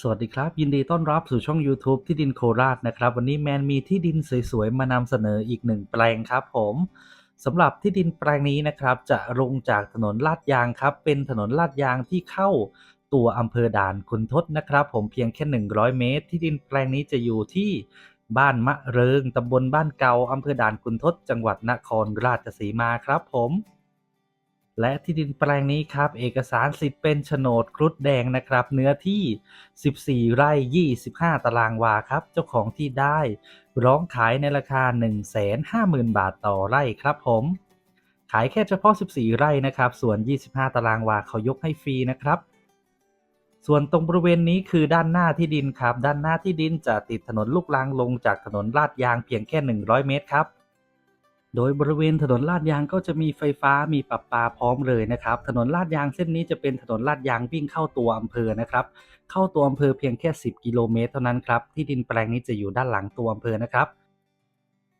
สวัสดีครับ ยินดีต้อนรับสู่ช่อง YouTube ที่ดินโคราชนะครับ วันนี้แมนมีที่ดินสวยๆ มานำเสนออีกหนึ่งแปลงครับผมสำหรับที่ดินแปลงนี้นะครับ จะลงจากถนนลาดยางครับ เป็นถนนลาดยางที่เข้าตัวอำเภอด่านคุณทศนะครับ ผมเพียงแค่ 100 เมตร ที่ดินแปลงนี้จะอยู่ที่บ้านมะเริงตำบลบ้านเก่าอำเภอด่านคุณทศจังหวัดนครราชสีมาครับผม และที่ดินแปลงนี้ครับ เอกสารสิทธิ์เป็นโฉนดครุฑแดงนะครับ เนื้อที่ 14 ไร่ 25 ตารางวาครับ เจ้าของที่ได้ร้องขายในราคา 150,000 บาทต่อไร่ครับผม ขายแค่เฉพาะ 14 ไร่นะครับ ส่วน 25 ตารางวาเขายกให้ฟรีนะครับส่วนตรงบริเวณนี้คือด้านหน้าที่ดินครับ ด้านหน้าที่ดินจะติดถนนลูกรังลงจากถนนลาดยางเพียงแค่ 100 เมตรครับ โดยบริเวณถนนลาดยางก็จะมีไฟฟ้ามีประปาพร้อมเลยนะครับ ถนนลาดยางเส้นนี้จะเป็นถนนลาดยางวิ่งเข้าตัวอำเภอนะครับ เข้าตัวอำเภอเพียงแค่ 10 กิโลเมตรเท่านั้นครับ ที่ดินแปลงนี้จะอยู่ด้านหลังตัวอำเภอนะครับ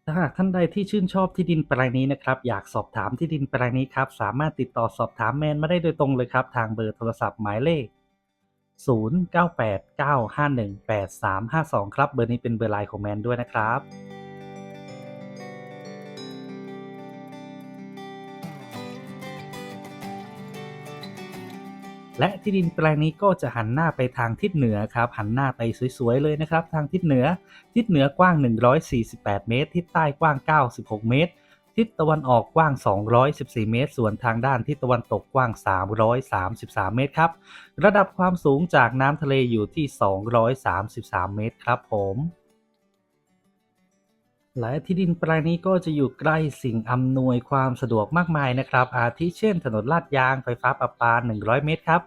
ถ้าหากท่านใดที่ชื่นชอบที่ดินแปลงนี้นะครับ อยากสอบถามที่ดินแปลงนี้ครับ สามารถติดต่อสอบถามแมนมาได้โดยตรงเลยครับ ทางเบอร์โทรศัพท์หมายเลข 0989518352 ครับ เบอร์นี้เป็นเบอร์ไลน์ของแมนด้วยนะครับ และที่ดินแปลงนี้ก็จะหันหน้าไปทางทิศเหนือครับ หันหน้าไปสวยๆเลยนะครับ ทางทิศเหนือ ทิศเหนือกว้าง 148 เมตร ทิศใต้กว้าง 96 เมตร ทิศตะวันออกกว้าง 214 เมตร ส่วนทางด้านทิศตะวันตกกว้าง 333 เมตรครับ ระดับความสูงจากน้ำทะเลอยู่ที่ 233 เมตรครับผม หลายที่ดินแปลงนี้ก็จะอยู่ใกล้สิ่งอำนวยความสะดวกมากมายนะครับ อาทิเช่นถนนลาดยางไฟฟ้าประปา 100 เมตรครับ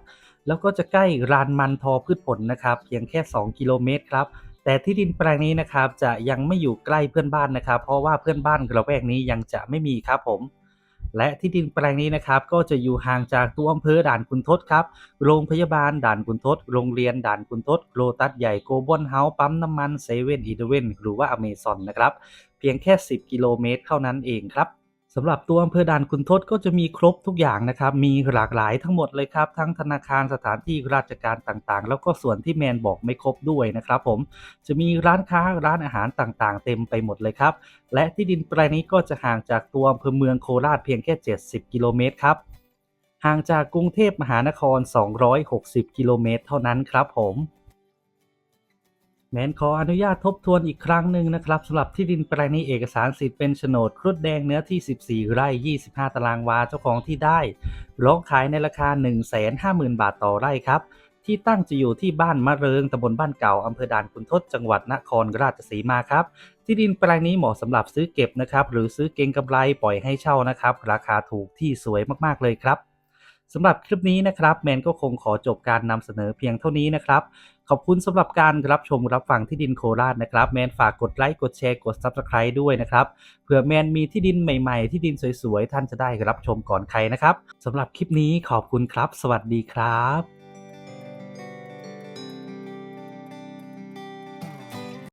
แล้วก็จะใกล้รานมันทอพืชผลนะครับ เพียงแค่ 2 กิโลเมตรครับ แต่ที่ดินแปลงนี้นะครับจะยังไม่อยู่ใกล้เพื่อนบ้านนะครับ เพราะว่าเพื่อนบ้านระแวกนี้ยังจะไม่มีครับผม และที่ดินแปลงนี้นะครับก็จะอยู่ห่างจากตัวอำเภอด่านคุณทศครับ โรงพยาบาลด่านคุณทศ โรงเรียนด่านคุณทศโลตัสใหญ่โกบอนเฮาส์ปั๊มน้ำมันเซเว่นอีเดเวนหรือว่าอเมซอนนะครับ เพียงแค่ 10 กิโลเมตรเท่านั้นเองครับ สำหรับตัวอำเภอด่านคุณทศก็จะมีครบทุกอย่างนะครับ มีหลากหลายทั้งหมดเลยครับ ทั้งธนาคารสถานที่ราชการต่างๆ แล้วก็ส่วนที่แมนบอกไม่ครบด้วยนะครับผม จะมีร้านค้าร้านอาหารต่างๆ เต็มไปหมดเลยครับ และที่ดินแปลงนี้ก็จะห่างจากตัวอำเภอเมืองโคราชเพียงแค่ 70 กิโลเมตรครับ ห่างจากกรุงเทพมหานคร 260 กิโลเมตรเท่านั้นครับผม แมนขออนุญาตทบทวนอีกครั้งหนึ่งนะครับสำหรับที่ดินแปลงนี้เอกสารสิทธิ์เป็นโฉนดครุฑแดงเนื้อที่ 14 ไร่ 25 ตารางวาเจ้าของที่ได้ร้องขายในราคา 150,000 บาทต่อไร่ครับ ที่ตั้งจะอยู่ที่บ้านมะเริงตำบลบ้านเก่าอำเภอด่านขุนทดจังหวัดนครราชสีมาครับ ที่ดินแปลงนี้เหมาะสำหรับซื้อเก็บนะครับ หรือซื้อเก็งกำไรปล่อยให้เช่านะครับ ราคาถูกที่สวยมากๆเลยครับสำหรับคลิปนี้นะครับแมนก็คงขอจบการนำเสนอเพียงเท่านี้นะครับ ขอบคุณสำหรับการรับชมรับฟังที่ดินโคราชนะครับ แมนฝากกดไลค์กดแชร์กด Subscribe ด้วยนะครับเผื่อแมนมีที่ดินใหม่ๆ ที่ดินสวยๆ ท่านจะได้รับชมก่อนใครนะครับสำหรับคลิปนี้ขอบคุณครับ สวัสดีครับ